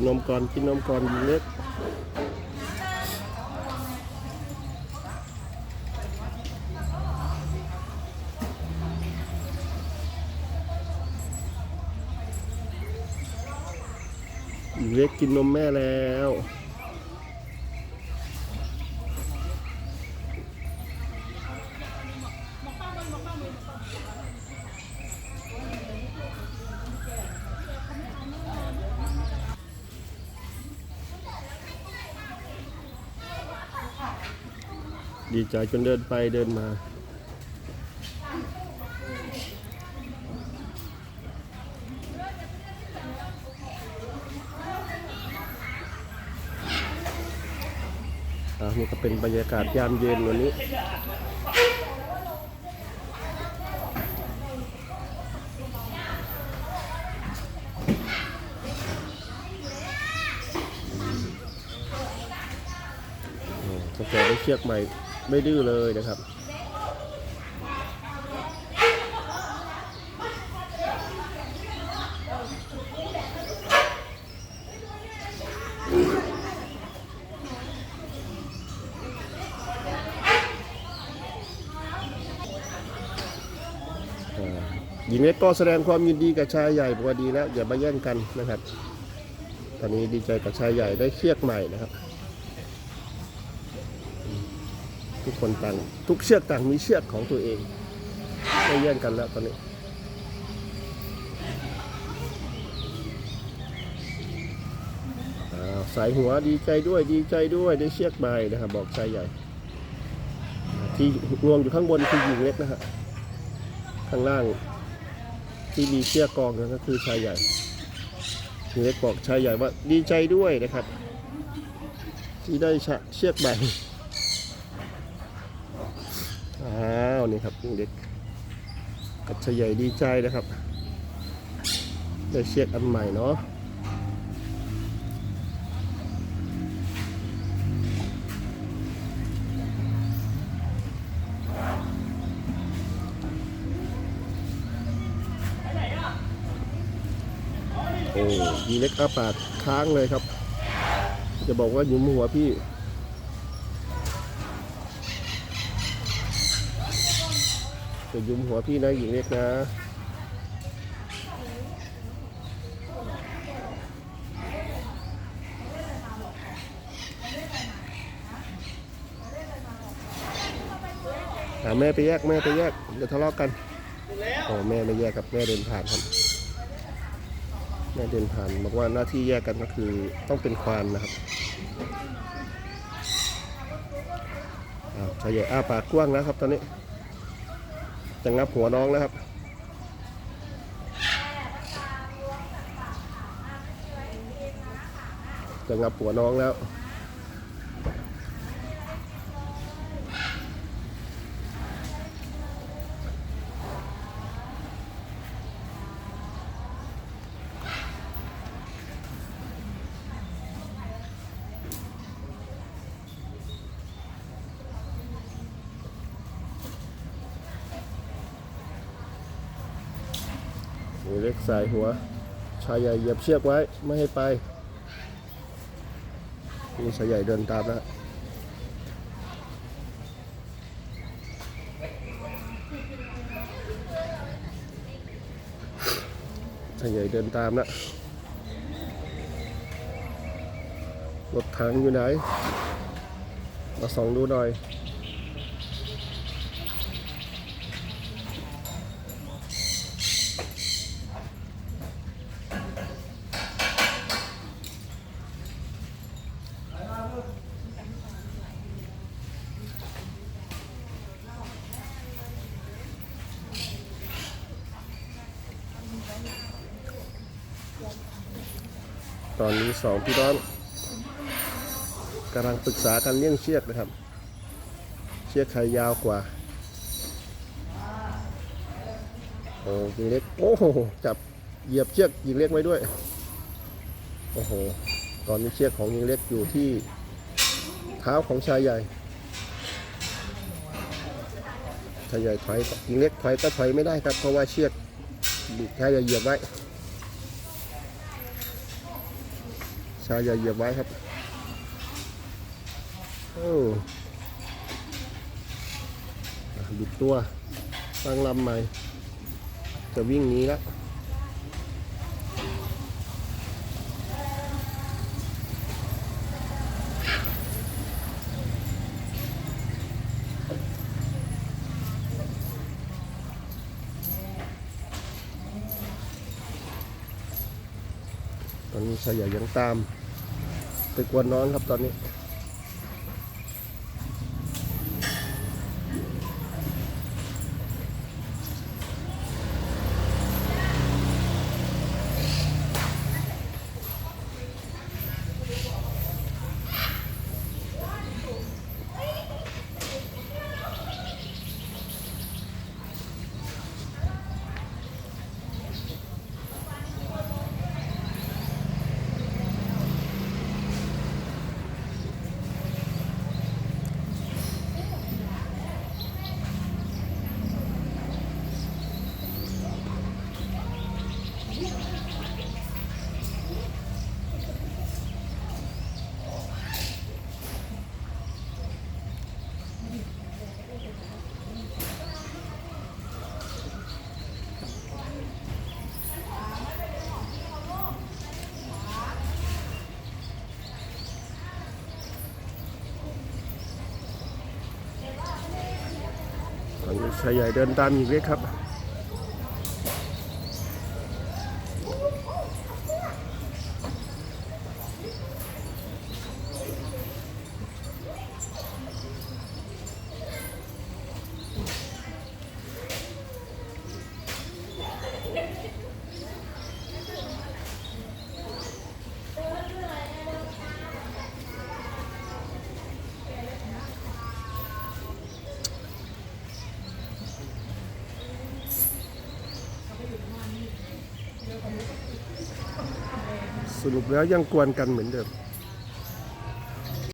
นนมก่อนกินนมก่อนหญิงเล็กเล็กกินนมแม่แล้ว ดีใจจนเดินไปเดินมา อ่านี่ก็เป็นบรรยากาศยามเย็นวันนี้โอ้ตั้งแต่ได้เชือกใหม่ ไม่ดื้อเลยนะครับ หญิงเล็กก็แสดงความยินดีกับชายใหญ่บอกว่าดีแล้วอย่ามาแย่งกันนะครับ ตอนนี้ดีใจกับชายใหญ่ได้เชือกใหม่นะครับอืม ทุกคนต่างทุกเชือกต่างมีเชือกของตัวเองไม่แย่งกันแล้วตอนนี้สายหัวดีใจด้วยดีใจด้วยได้เชือกใหม่นะครับบอกชายใหญ่ ที่งวงอยู่ข้างบนคือหญิงเล็กนะฮะข้างล่างที่มีเชือกกองนั่นก็คือชายใหญ่ทีเล็กบอกชายใหญ่ว่าดีใจด้วยนะครับ ที่ได้เชือกใหม่อ้าว นี่ครับเด็กกับชายใหญ่ดีใจนะครับ ได้เชือกอันใหม่เนาะโอ้ยีเล็กอาปากค้างเลยครับ จะบอกว่าหยุมหัวพี่ จะยุมหัวพี่นะหญิงเล็กนะหาแม่ไปแยกแม่ไปแยกเดี๋ยวทะเลาะกันโอ้แม่ไม่แยกกับแม่เดินผ่านครับแม่เดินผ่านบอกว่าหน้าที่แยกกันก็คือต้องเป็นควานนะครับอ้าวชายใหญ่อ้าปากกว้างแล้วครับตอนนี้ จะงับหัวน้องแล้วครับ จะงับหัวน้องแล้ว โอ้ยเล็กสายหัว ชายใหญ่เหยียบเชือกไว้ไม่ให้ไปนี่ชายใหญ่เดินตามแล้วชายใหญ่เดินตามแล้วรถถังอยู่ไหน มาส่องดูหน่อย ตอนนี้สองพี่น้องกำลังปรึกษากันเรื่องเชือกนะครับ เชือกใครยาวกว่าโอ้ยิงเล็กโอ้โหจับเหยียบเชือกยิงเล็กไว้ด้วย โอ้โห ตอนนี้เชือกของยิงเล็กอยู่ที่เท้าของชายใหญ่ชายใหญ่ถอยยิงเล็กถอยก็ถอยไม่ได้ครับเพราะว่าเชือกชายใหญ่เหยียบไว้ ช้ายใหญ่เหยียบไว้ครับ โอ้อะบิดตัวตั้งลำใหม่ จะวิ่งหนี้แล้วตอนนี้ชายใหญ่ยังตาม ไปกวนน้องครับตอนนี้ตอนนี้ ชายใหญ่เดินตามอีกเล็กครับ สรุปแล้วยังกวนกันเหมือนเดิม